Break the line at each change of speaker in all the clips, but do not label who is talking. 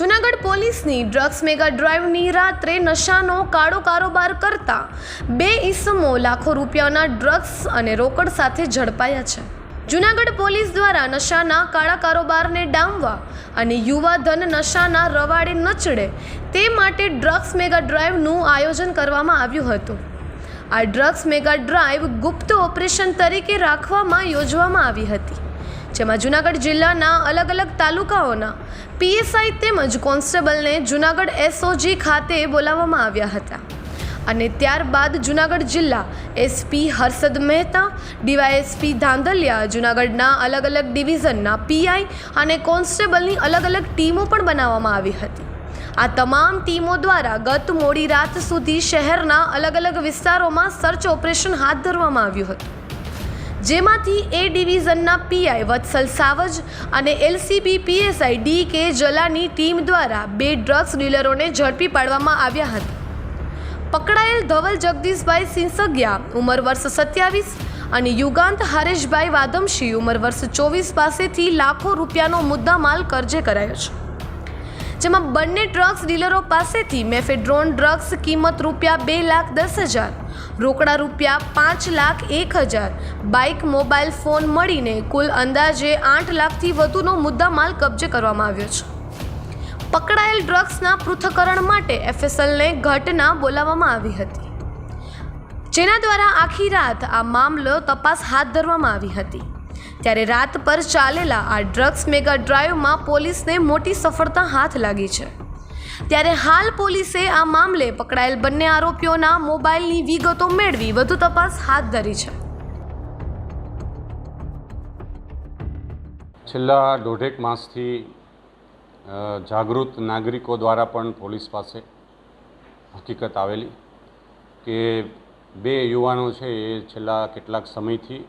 જૂનાગઢ પોલીસની drugs mega ડ્રાઈવની રાત્રે નશાનો કાળો કારોબાર કરતા બે ઈસમો લાખો રૂપિયાના ડ્રગ્સ અને રોકડ સાથે ઝડપાયા છે. જૂનાગઢ પોલીસ દ્વારા નશાના કાળા કારોબારને ડામવા અને યુવા ધન નશાના રવાડે ન ચડે તે માટે ડ્રગ્સ મેગા ડ્રાઈવનું આયોજન કરવામાં આવ્યું હતું. આ ડ્રગ્સ મેગા ડ્રાઈવ ગુપ્ત ઓપરેશન તરીકે રાખવામાં યોજવામાં આવી હતી. જેમાં જૂનાગઢ જિલ્લાના અલગ અલગ તાલુકાઓના પીએસઆઈ તેમજ કોન્સ્ટેબલને જૂનાગઢ એસઓજી ખાતે બોલાવવામાં આવ્યા હતા. અને ત્યારબાદ જૂનાગઢ જિલ્લા એસપી હર્ષદ મહેતા, ડીવાયએસપી ધાંધલિયા, જૂનાગઢના અલગ અલગ ડિવિઝનના પીઆઈ અને કોન્સ્ટેબલની અલગ અલગ ટીમો પણ બનાવવામાં આવી હતી. આ તમામ ટીમો દ્વારા ગત મોડી રાત સુધી શહેરના અલગ અલગ વિસ્તારોમાં સર્ચ ઓપરેશન હાથ ધરવામાં આવ્યું હતું. જેમાંથી એ ડિવિઝનના પીઆઈ વત્સલ સાવજ અને એલસીબી, પીએસઆઈ ડી કે જલાની ટીમ દ્વારા બે ડ્રગ્સ ડીલરોને ઝડપી પાડવામાં આવ્યા હતા. પકડાયેલ ધવલ જગદીશભાઈ સિંસગિયા ઉંમર વર્ષ સત્યાવીસ અને યુગાંત હરેશભાઈ વાદમશી ઉંમર વર્ષ ચોવીસ પાસેથી લાખો રૂપિયાનો મુદ્દા માલ કરજે કરાયો છે. જેમાં બંને ડ્રગ્સ ડીલરો પાસેથી મેફેડ્રોન ડ્રગ્સ કિંમત રૂપિયા બે લાખ દસ હજાર, રોકડા રૂપિયા પાંચ લાખ એક હજાર, બાઇક મોબાઈલ ફોન મળીને કુલ અંદાજે આઠ લાખથી વધુનો મુદ્દામાલ કબજે કરવામાં આવ્યો છે. પકડાયેલ ડ્રગ્સના પૃથ્થકરણ માટે એફએસએલને ઘટના બોલાવવામાં આવી હતી. જેના દ્વારા આખી રાત આ મામલો તપાસ હાથ ધરવામાં આવી હતી. ત્યારે રાત પર ચાલેલા આ ડ્રગ્સ મેગા ડ્રાઈવમાં પોલીસને મોટી સફળતા હાથ લાગી છે. ત્યારે હાલ પોલીસે આ મામલે પકડાયેલ બંને આરોપીઓના મોબાઈલની વિગતો મેળવી વધુ તપાસ હાથ ધરી છે.
છેલ્લા દોઢેક માસથી જાગૃત નાગરિકો દ્વારા પણ પોલીસ પાસે હકીકત આવેલી કે બે યુવાનો છે એ છેલ્લા કેટલાક સમયથી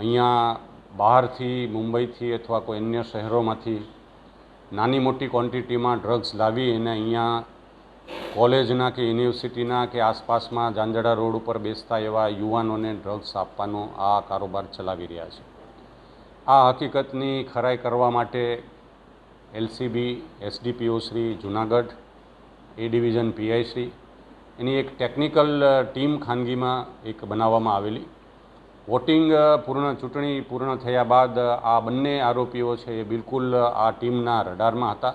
અહીંયા બહારથી, મુંબઈથી અથવા કોઈ અન્ય શહેરોમાંથી નાની મોટી ક્વોન્ટિટીમાં ડ્રગ્સ લાવી અને અહીંયા કોલેજના કે યુનિવર્સિટીના કે આસપાસમાં જાંજડા રોડ ઉપર બેસતા એવા યુવાનોને ડ્રગ્સ આપવાનો આ કારોબાર ચલાવી રહ્યા છે. આ હકીકતની ખરાઈ કરવા માટે LCB, SDPO Shri, Junagadh, A division PI Shri, એની એક ટેકનિકલ ટીમ ખાનગીમાં એક બનાવવામાં આવેલી. વોટિંગ પૂર્ણ ચૂંટણી પૂર્ણ થયા બાદ આ બંને આરોપીઓ છે એ બિલકુલ આ ટીમના રડારમાં હતા.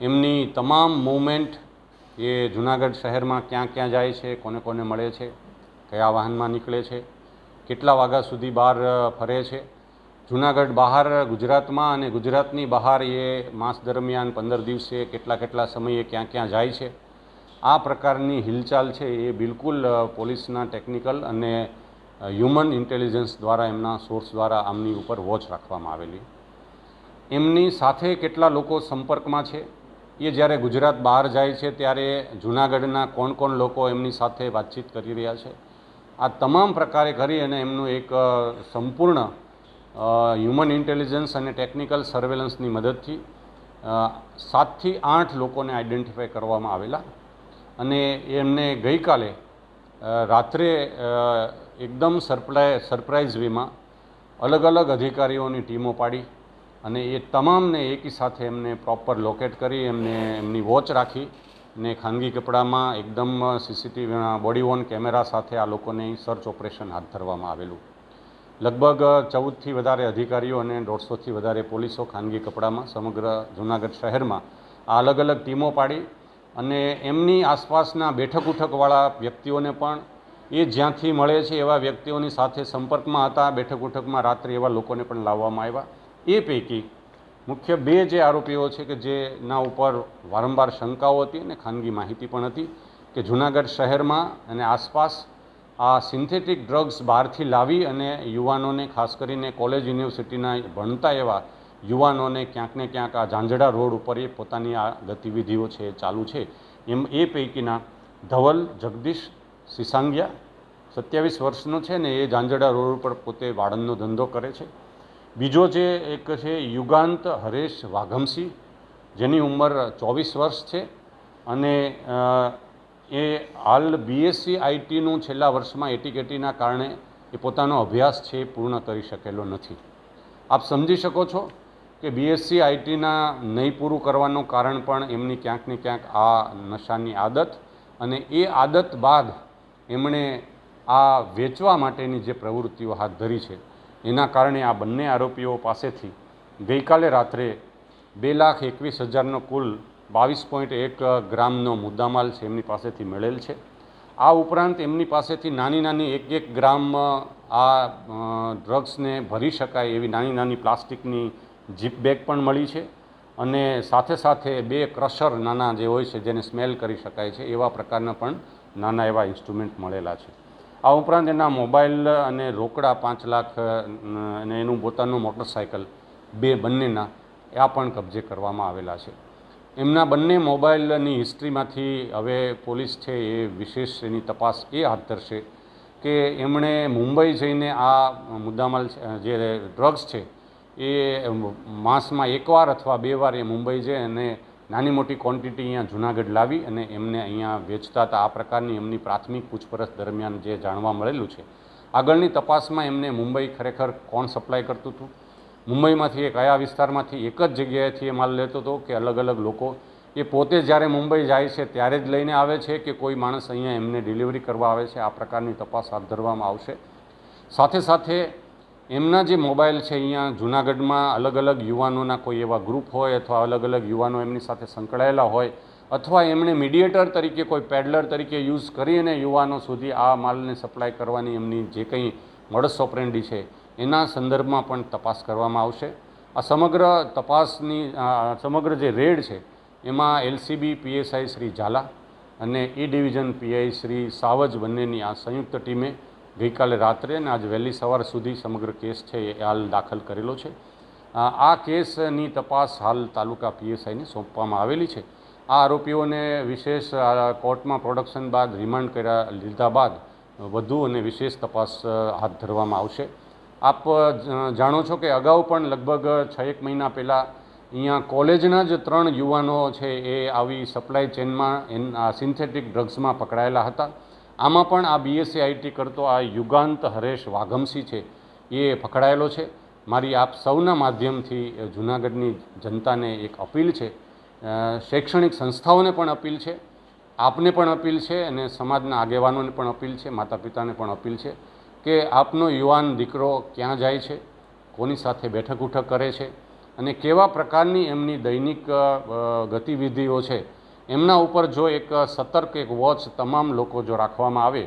એમની તમામ મૂવમેન્ટ એ જુનાગઢ શહેરમાં ક્યાં ક્યાં જાય છે, કોને કોને મળે છે, કયા વાહનમાં નીકળે છે, કેટલા વાગ્યા સુધી બહાર ફરે છે. જુનાગઢ બહાર, ગુજરાતમાં અને ગુજરાતની બહાર એ માસ દરમિયાન પંદર દિવસે કેટલા કેટલા સમયે ક્યાં ક્યાં જાય છે. આ પ્રકારની હિલચાલ છે એ બિલકુલ પોલીસના ટેકનિકલ અને હ્યુમન ઇન્ટેલિજન્સ દ્વારા, એમના સોર્સ દ્વારા આમની ઉપર વોચ રાખવામાં આવેલી. એમની સાથે કેટલા લોકો સંપર્કમાં છે? એ જ્યારે ગુજરાત બહાર જાય છે, ત્યારે જૂનાગઢના કોણ કોણ લોકો એમની સાથે વાતચીત કરી રહ્યા છે? આ તમામ પ્રકારે કરી અને એમનું એક સંપૂર્ણ હ્યુમન ઇન્ટેલિજન્સ અને ટેકનિકલ સર્વેલન્સની મદદથી સાતથી આઠ લોકોને આઈડેન્ટિફાય કરવામાં આવેલા. અને એમને ગઈકાલે રાત્રે એકદમ સરપ્રાઈ સરપ્રાઇઝ વેમાં અલગ અલગ અધિકારીઓની ટીમો પાડી અને એ તમામને એકી સાથે એમને પ્રોપર લોકેટ કરી, એમને એમની વોચ રાખી ને ખાનગી કપડામાં એકદમ સીસીટીવીના બોડી વોન કેમેરા સાથે આ લોકોને સર્ચ ઓપરેશન હાથ ધરવામાં આવેલું. લગભગ ચૌદથી વધારે અધિકારીઓ અને દોઢસોથી વધારે પોલીસો ખાનગી કપડામાં સમગ્ર જૂનાગઢ શહેરમાં આ અલગ અલગ ટીમો પાડી અને એમની આસપાસના બેઠક ઉઠકવાળા વ્યક્તિઓને પણ એ જ્યાંથી મળે છે એવા વ્યક્તિઓની સાથે સંપર્કમાં હતા બેઠક ઉઠકમાં રાત્રે એવા લોકોને પણ લાવવામાં આવ્યા. એ પૈકી મુખ્ય બે જે આરોપીઓ છે કે જેના ઉપર વારંવાર શંકાઓ હતી અને ખાનગી માહિતી પણ હતી કે જૂનાગઢ શહેરમાં અને આસપાસ આ સિન્થેટિક ડ્રગ્સ બહારથી લાવી અને યુવાનોને, ખાસ કરીને કોલેજ, યુનિવર્સિટીના ભણતા એવા યુવાનોને ક્યાંક ને ક્યાંક આ ઝાંઝડા રોડ ઉપર એ પોતાની આ ગતિવિધિઓ છે, ચાલુ છે. એમ એ પૈકીના ધવલ, જગદીશ સિસાંગિયા સત્યાવીસ વર્ષનો છે ને એ ઝાંઝડા રોડ ઉપર પોતે વાળંદનો ધંધો કરે છે. બીજો જે એક છે યુગાંત હરેશ વાઘમસિંહ જેની ઉંમર ચોવીસ વર્ષ છે અને એ હાલ બીએસસી આઈટીનું છેલ્લા વર્ષમાં એટીકેટીના કારણે એ પોતાનો અભ્યાસ છે એ પૂર્ણ કરી શકેલો નથી. આપ સમજી શકો છો કે બીએસસી આઈટીના નહીં પૂરું કરવાનું કારણ પણ એમની ક્યાંક ને ક્યાંક આ નશાની આદત અને એ આદત બાદ એમણે આ વેચવા માટેની જે પ્રવૃત્તિઓ હાથ ધરી છે, એના કારણે આ બંને આરોપીઓ પાસેથી ગઈકાલે રાત્રે બે લાખ એકવીસ હજારનો કુલ બાવીસ પોઈન્ટ એક ગ્રામનો મુદ્દામાલ છે એમની પાસેથી મળેલ છે. આ ઉપરાંત એમની પાસેથી નાની નાની એક એક ગ્રામ આ ડ્રગ્સને ભરી શકાય એવી નાની નાની પ્લાસ્ટિકની જીપ બેગ પણ મળી છે. અને સાથે સાથે બે ક્રશર નાના જે હોય છે જેને સ્મેલ કરી શકાય છે, એવા પ્રકારના પણ નાના એવા ઇન્સ્ટ્રુમેન્ટ મળેલા છે. આ ઉપરાંત એના મોબાઈલ અને રોકડા પાંચ લાખ અને એનું પોતાનું મોટરસાયકલ, બે બંનેના, આ પણ કબજે કરવામાં આવેલા છે. એમના બંને મોબાઈલની હિસ્ટ્રીમાંથી હવે પોલીસ છે એ વિશેષ એની તપાસ એ હાથ ધરશે કે એમણે મુંબઈ જઈને આ મુદ્દામાલ જે ડ્રગ્સ છે એ માસમાં એકવાર અથવા બે વાર એ મુંબઈ જાય અને નાની મોટી ક્વોન્ટિટી અહીંયા જુનાગઢ લાવી અને એમને અહીંયા વેચતા હતા. આ પ્રકારની એમની પ્રાથમિક પૂછપરછ દરમિયાન જે જાણવા મળેલું છે. આગળની તપાસમાં એમને મુંબઈ ખરેખર કોણ સપ્લાય કરતું હતું? મુંબઈમાંથી એ કયા વિસ્તારમાંથી એક જ જગ્યાએથી એ માલ લેતો હતો કે અલગ અલગ લોકો? એ પોતે જ્યારે મુંબઈ જાય છે ત્યારે જ લઈને આવે છે કે કોઈ માણસ અહીંયા એમને ડિલિવરી કરવા આવે છે? આ પ્રકારની તપાસ હાથ ધરવામાં આવશે. સાથે સાથે એમના જે મોબાઈલ છે, અહીંયા જુનાગઢમાં અલગ અલગ યુવાનોના કોઈ એવા ગ્રુપ હોય અથવા અલગ અલગ યુવાનો એમની સાથે સંકળાયેલા હોય અથવા એમણે મીડિયેટર તરીકે કોઈ પેડલર તરીકે યુઝ કરીને યુવાનો સુધી આ માલને સપ્લાય કરવાની એમની જે કંઈ મળસ ઓપરેન્ડી છે, એના સંદર્ભમાં પણ તપાસ કરવામાં આવશે. આ સમગ્ર તપાસની સમગ્ર જે રેડ છે, એમાં એલસીબી, પીએસઆઈ શ્રી ઝાલા અને A division PI Shri Savaj બંનેની આ સંયુક્ત ટીમે ગઈકાલે રાત્રે અને આજ વહેલી સવાર સુધી સમગ્ર કેસ છે એ હાલ દાખલ કરેલો છે. આ કેસની તપાસ હાલ તાલુકા પીએસઆઈને સોંપવામાં આવેલી છે. આ આરોપીઓને વિશેષ કોર્ટમાં પ્રોડક્શન બાદ રિમાન્ડ કર્યા લીધા બાદ વધુ અને વિશેષ તપાસ હાથ ધરવામાં આવશે. આપ જાણો છો કે અગાઉ પણ લગભગ છ એક મહિના પહેલાં અહીંયા કોલેજના જ ત્રણ યુવાનો છે એ આવી સપ્લાય ચેનમાં સિન્થેટિક ડ્રગ્સમાં પકડાયેલા હતા. આમાં પણ આ બીએસસી આઈટી કરતો આ યુગાંત હરેશ વાઘમસી છે, એ પકડાયેલો છે. મારી આપ સૌના માધ્યમથી જૂનાગઢની જનતાને એક અપીલ છે. શૈક્ષણિક સંસ્થાઓને પણ અપીલ છે. આપને પણ અપીલ છે અને સમાજના આગેવાનોને પણ અપીલ છે માતા પિતાને પણ અપીલ છે કે આપનો યુવાન દીકરો ક્યાં જાય છે, કોની સાથે બેઠક ઉઠક કરે છે અને કેવા પ્રકારની એમની દૈનિક ગતિવિધિઓ છે એમના ઉપર જો એક સતર્ક એક વોચ તમામ લોકો જો રાખવામાં આવે,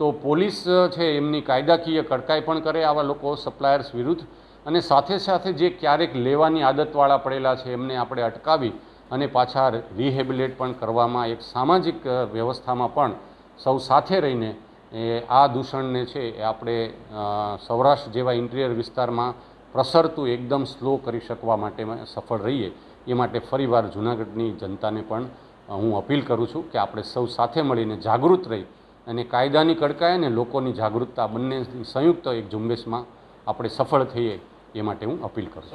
તો પોલીસ છે એમની કાયદાકીય કડકાઈ પણ કરે આવા લોકો સપ્લાયર્સ વિરુદ્ધ. અને સાથે સાથે જે ક્યારેક લેવાની આદતવાળા પડેલા છે એમને આપણે અટકાવી અને પાછા રિહેબિલેટ પણ કરવામાં એક સામાજિક વ્યવસ્થામાં પણ સૌ સાથે રહીને એ આ દૂષણને છે એ આપણે સૌરાષ્ટ્ર જેવા ઇન્ટિરિયર વિસ્તારમાં પ્રસરતું એકદમ સ્લો કરી શકવા માટે સફળ રહીએ. એ માટે ફરીવાર જૂનાગઢની જનતાને પણ હું અપીલ કરું છું કે આપણે સૌ સાથે મળીને જાગૃત રહી અને કાયદાની કડકાઈ અને લોકોની જાગૃતતા બંને સંયુક્ત એક ઝુંબેશમાં આપણે સફળ થઈએ એ માટે હું અપીલ કરું છું.